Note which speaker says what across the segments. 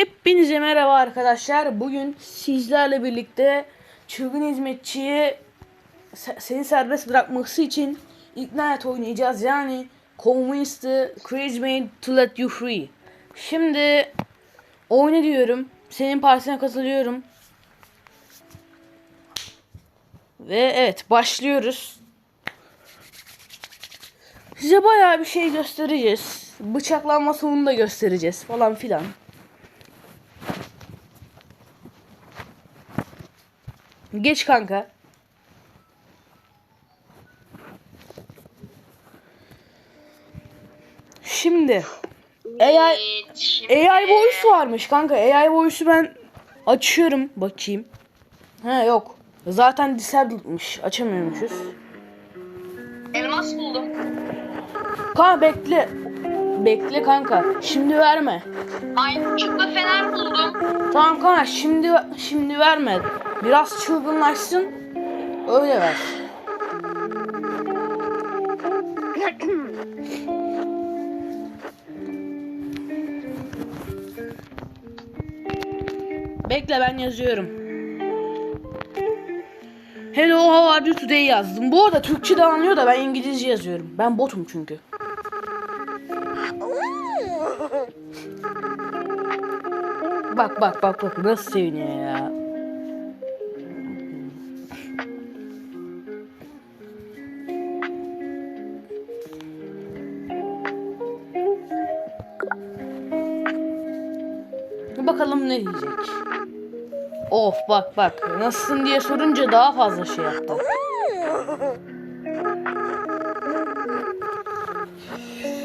Speaker 1: Hepinize merhaba arkadaşlar. Bugün sizlerle birlikte çılgın hizmetçiyi se- seni serbest bırakması için ikna et oynayacağız. Yani convince crazy man to let you free. Şimdi oyna diyorum. Senin partisine katılıyorum. Ve evet başlıyoruz. Size bayağı bir şey göstereceğiz. Bıçaklanma sonunu da göstereceğiz falan filan. Geç kanka. Şimdi AI AI voice varmış kanka. AI voice'u ben açıyorum bakayım. He yok. Zaten disabled'mış. Açamıyormuşuz.
Speaker 2: elmas buldum.
Speaker 1: Kanka bekle. Bekle kanka. Şimdi verme.
Speaker 2: Aynı çıklı fener buldum.
Speaker 1: Tamam kanka şimdi şimdi verme. Biraz çılgınlaşsın. Öyle ver. Bekle ben yazıyorum. Hello how are you today yazdım. Bu arada Türkçe de anlıyor da ben İngilizce yazıyorum. Ben botum çünkü. Bak bak bak bak nasıl seviniyor ya. Bakalım ne diyecek. Of bak bak nasılsın diye sorunca daha fazla şey yaptı.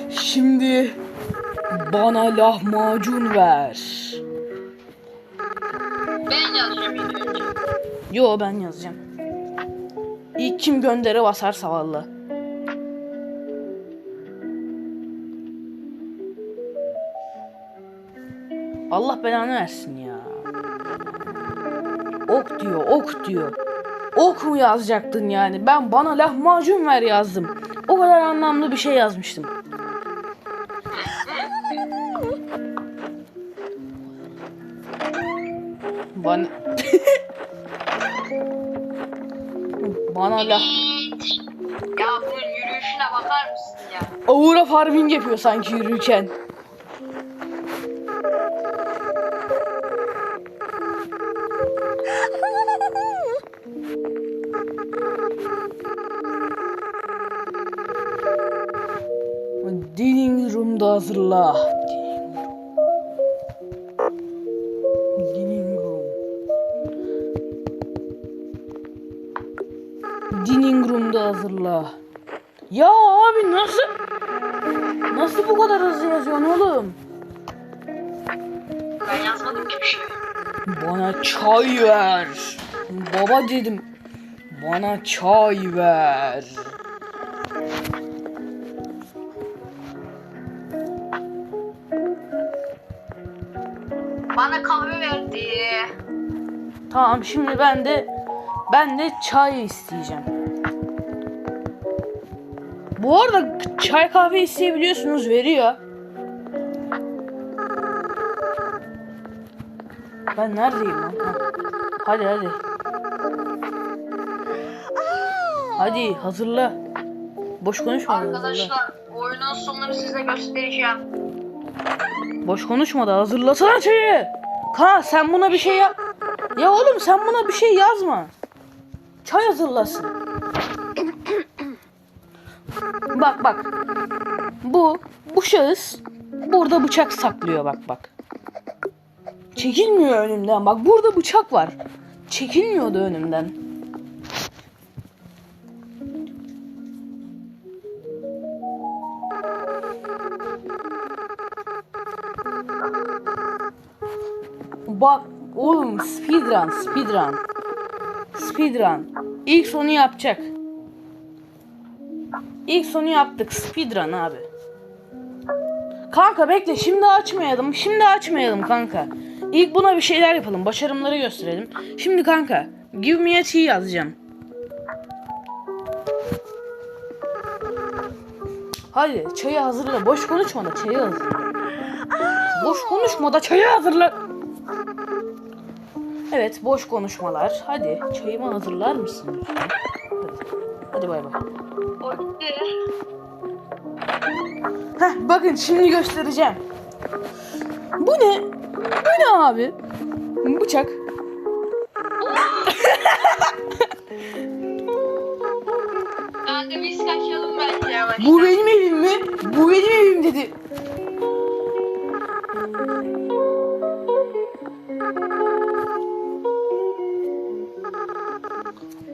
Speaker 1: Şimdi bana lahmacun ver.
Speaker 2: Ben yazacağım.
Speaker 1: Yo ben yazacağım. İlk kim göndere basarsa valla. Allah belanı versin ya. Ok diyor, ok diyor. Ok mu yazacaktın yani? Ben bana lahmacun ver yazdım. O kadar anlamlı bir şey yazmıştım. Bana... bana.
Speaker 2: Evet. Ya bunun yürüyüşüne bakar mısın ya?
Speaker 1: Aura farming yapıyor sanki yürürken. Dining room'da hazırla. Dining room. Dining room'da hazırla. Ya abi nasıl Nasıl bu kadar hızlı yazıyorsun oğlum?
Speaker 2: Ben yazmadım ki bir şey.
Speaker 1: Bana çay ver. Baba dedim. Bana çay ver.
Speaker 2: Bana kahve verdi.
Speaker 1: Tamam şimdi ben de ben de çay isteyeceğim. Bu arada çay kahve isteyebiliyorsunuz veriyor. Ben neredeyim lan? Ha. Hadi hadi. Hadi hazırla. Boş konuşma. hazırla.
Speaker 2: Arkadaşlar oyunun sonunu size göstereceğim.
Speaker 1: Boş konuşma da hazırlasana çayı. Ka sen buna bir şey yap. Ya oğlum sen buna bir şey yazma. Çay hazırlasın. bak bak. Bu bu şahıs burada bıçak saklıyor bak bak. Çekilmiyor önümden. Bak burada bıçak var. Çekilmiyordu önümden. Bak oğlum speedrun speedrun. Speedrun. İlk sonu yapacak. İlk sonu yaptık speedrun abi. Kanka bekle şimdi açmayalım. Şimdi açmayalım kanka. İlk buna bir şeyler yapalım. Başarımları gösterelim. Şimdi kanka give me a tea yazacağım. Hadi çayı hazırla. Boş konuşma da çayı hazırla. Boş konuşma da çayı hazırla. Evet boş konuşmalar. Hadi çayımı hazırlar mısın? lütfen? Hadi. Hadi bay bay.
Speaker 2: O gitti.
Speaker 1: Heh, bakın şimdi göstereceğim. Bu ne? Bu ne abi? Bıçak.
Speaker 2: Kanka biz kaçalım bence yavaş.
Speaker 1: Bu benim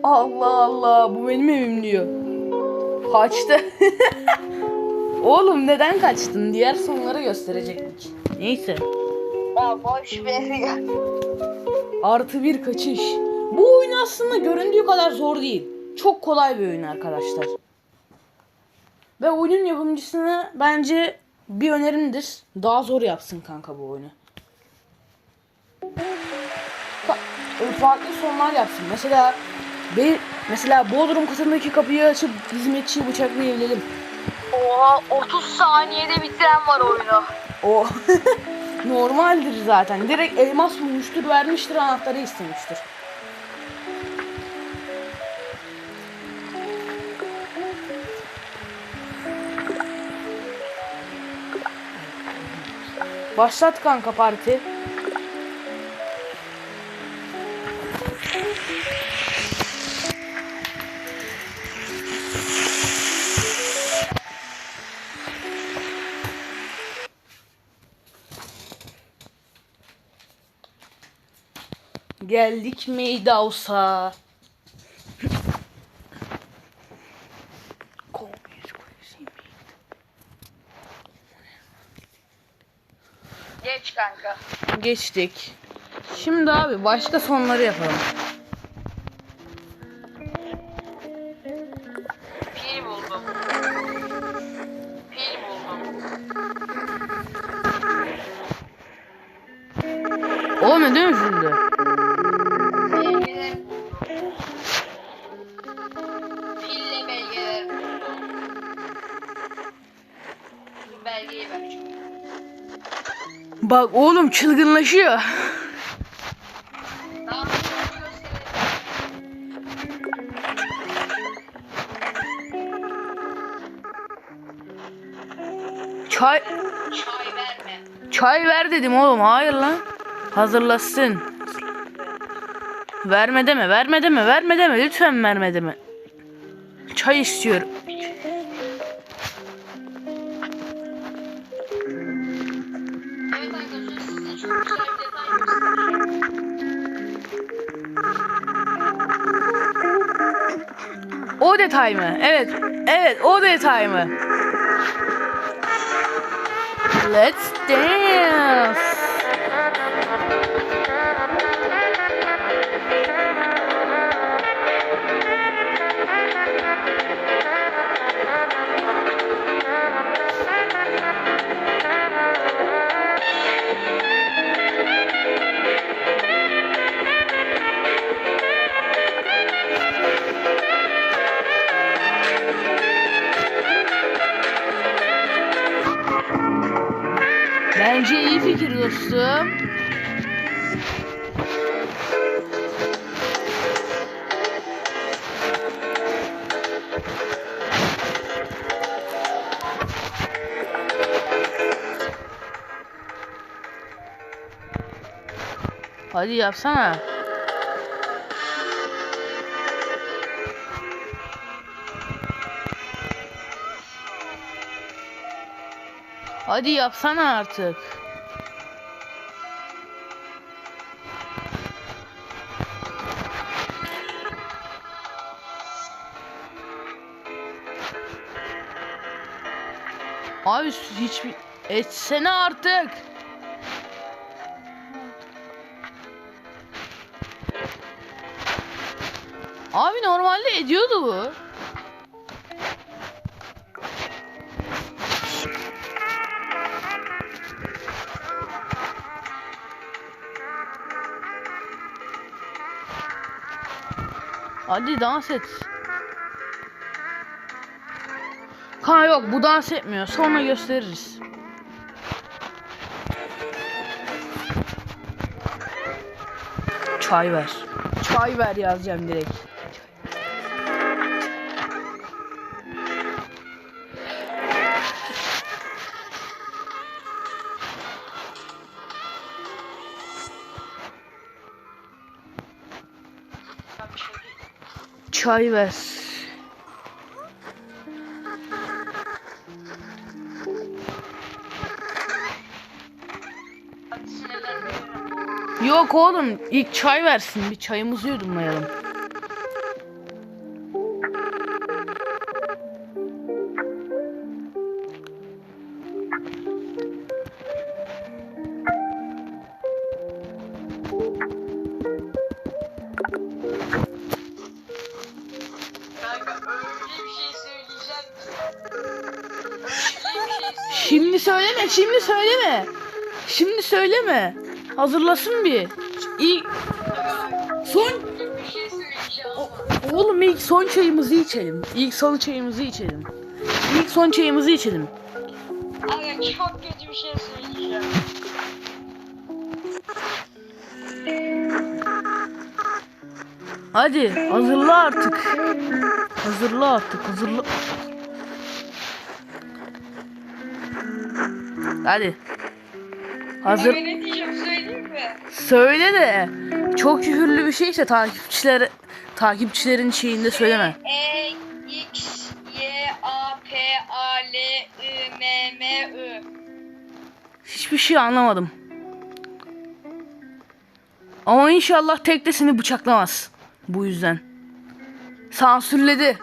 Speaker 1: Allah Allah bu benim evim diyor. Kaçtı. Oğlum neden kaçtın? Diğer sonları gösterecektik. Neyse.
Speaker 2: Ya boş ver ya.
Speaker 1: Artı bir kaçış. Bu oyun aslında göründüğü kadar zor değil. Çok kolay bir oyun arkadaşlar. Ve oyunun yapımcısına bence bir önerimdir. Daha zor yapsın kanka bu oyunu. Fa- farklı sonlar yapsın. Mesela bir mesela Bodrum katındaki kapıyı açıp hizmetçiyi bıçaklayabilelim.
Speaker 2: Oha 30 saniyede bitiren var oyunu.
Speaker 1: O normaldir zaten. Direkt elmas bulmuştur, vermiştir, anahtarı istemiştir. Başlat kanka parti. Geldik Meydavs'a.
Speaker 2: Geç kanka.
Speaker 1: Geçtik. Şimdi abi başka sonları yapalım.
Speaker 2: Pil buldum. Pil buldum.
Speaker 1: O ne değil
Speaker 2: Ver.
Speaker 1: Bak oğlum çılgınlaşıyor. Çay
Speaker 2: Çay verme.
Speaker 1: çay ver dedim oğlum. Hayır lan. Hazırlasın. Verme deme, verme deme, verme deme. Lütfen verme deme. Çay istiyorum.
Speaker 2: Detay
Speaker 1: mı? Evet. Evet, o detay mı? Let's dance. Hadi yapsana. Hadi yapsana artık. Abi hiçbir etsene artık. Abi normalde ediyordu bu. Hadi dans et. Kan yok bu dans etmiyor. Sonra gösteririz. Çay ver. Çay ver yazacağım direkt. Çay ver. Yok oğlum ilk çay versin bir çayımızı yudumlayalım. Şimdi söyleme. Şimdi söyleme. Hazırlasın bir. İlk son oğlum ilk son çayımızı içelim. İlk son çayımızı içelim. İlk son çayımızı içelim.
Speaker 2: Aga çok kötü bir şey söyleyeceğim.
Speaker 1: Hadi hazırla artık. Hazırla artık hazırla. Hadi. Hazır.
Speaker 2: Ne diyeceğim söyleyeyim mi?
Speaker 1: Söyle de çok küfürlü bir şeyse takipçiler takipçilerin şeyinde söyleme.
Speaker 2: E, X, Y, A, P, A, L, I, M, M, I.
Speaker 1: Hiçbir şey anlamadım. Ama inşallah tek de seni bıçaklamaz. Bu yüzden. Sansürledi.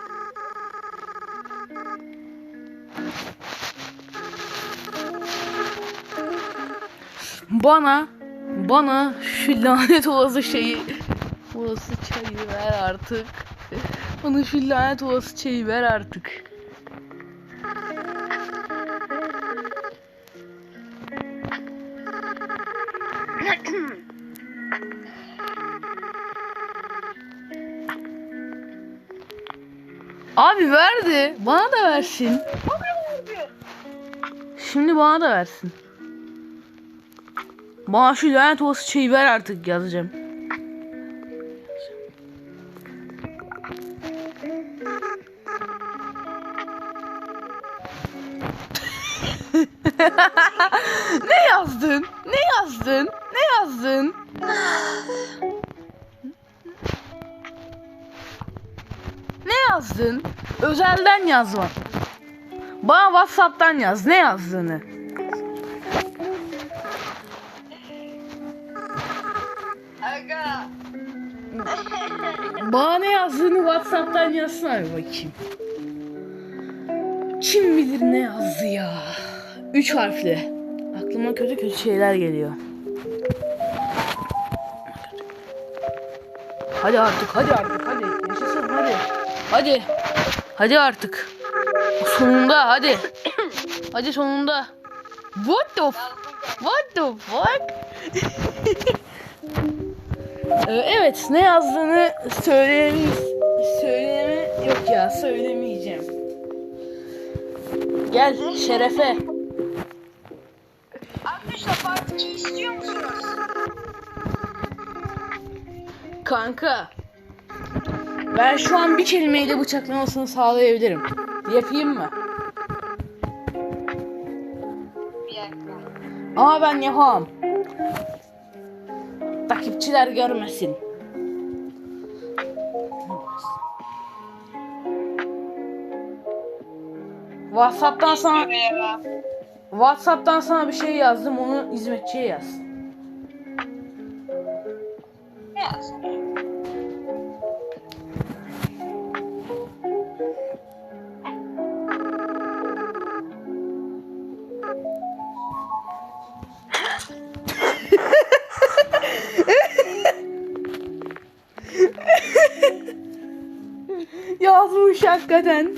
Speaker 1: Bana bana şu lanet olası şeyi olası çayı ver artık. Bana şu lanet olası çayı ver artık. Abi verdi. Bana da versin. Şimdi bana da versin. Bana şu lanet olası şeyi ver artık yazacağım. ne yazdın? Ne yazdın? Ne yazdın? Ne yazdın? Özelden yazma. Bana Whatsapp'tan yaz. Ne yazdığını. Bana ne yazdığını Whatsapp'tan yazsana bir bakayım. Kim bilir ne yazdı ya. Üç harfli. Aklıma kötü kötü şeyler geliyor. Hadi artık, hadi artık, hadi. Yaşasın, hadi. Hadi. Hadi artık. Sonunda, hadi. hadi sonunda. What the f- What the fuck? Ee, evet, ne yazdığını söyleyemeyiz. Söyleme yok ya, söylemeyeceğim. Gel şerefe.
Speaker 2: Arkadaşlar part 2 istiyor musunuz?
Speaker 1: Kanka. Ben şu an bir kelimeyle bıçaklamasını sağlayabilirim. Yapayım mı?
Speaker 2: Bir dakika.
Speaker 1: Ama ben yapamam. Takipçiler görmesin. WhatsApp'tan sana. WhatsApp'tan sana bir şey yazdım onu hizmetçiye yaz. Hakikaten.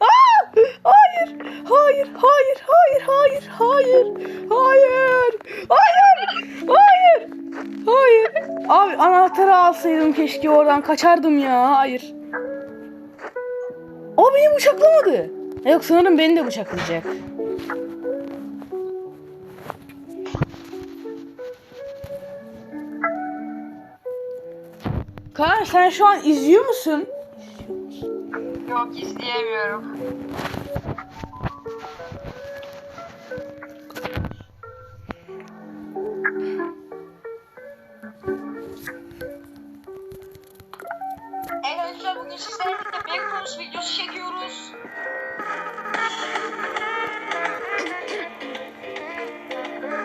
Speaker 1: Aa! Hayır, hayır, hayır, hayır, hayır, hayır, hayır, hayır, hayır, hayır. Abi anahtarı alsaydım keşke oradan kaçardım ya. Hayır. O beni bıçaklamadı. Yok sanırım beni de bıçaklayacak. Kaan sen şu an izliyor musun?
Speaker 2: Yok izleyemiyorum. Arkadaşlar bugün sizlerle birlikte Backrooms videosu çekiyoruz.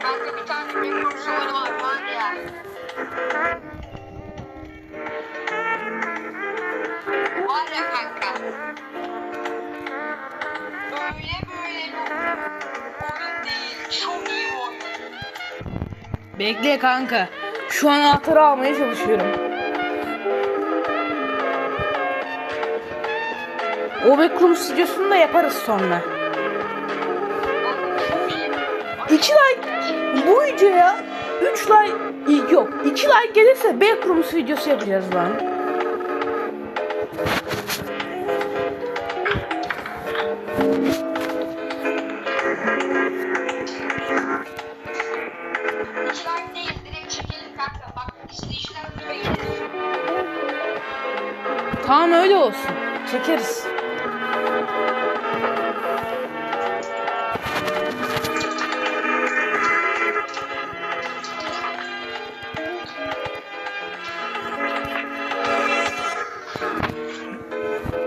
Speaker 2: Bende bir tane Backrooms oyunu
Speaker 1: Bekle kanka. Şu an anahtarı almaya çalışıyorum. O Backrooms videosunu da yaparız sonra. 2 like bu videoya 3 like yok 2 like gelirse Backrooms videosu yapacağız lan. Öyle olsun. Çekeriz.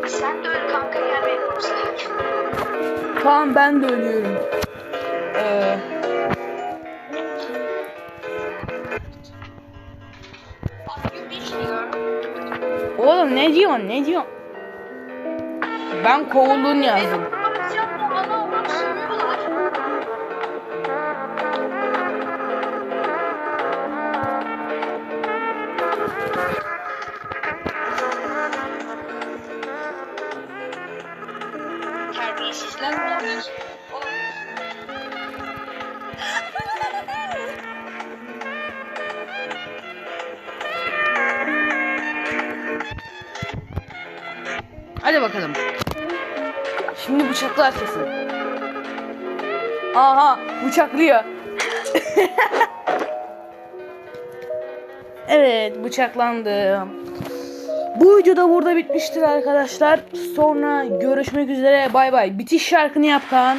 Speaker 2: Sen de öl kanka gel Backrooms'a.
Speaker 1: Tamam ben de ölüyorum. Ee, oğlum ne diyorsun ne diyorsun? Ben kovuldun yazdım. Hadi bakalım. Şimdi bıçaklar kesin. Aha bıçaklıyor. evet bıçaklandım. Bu video da burada bitmiştir arkadaşlar. Sonra görüşmek üzere. Bay bay. Bitiş şarkını yap Kaan.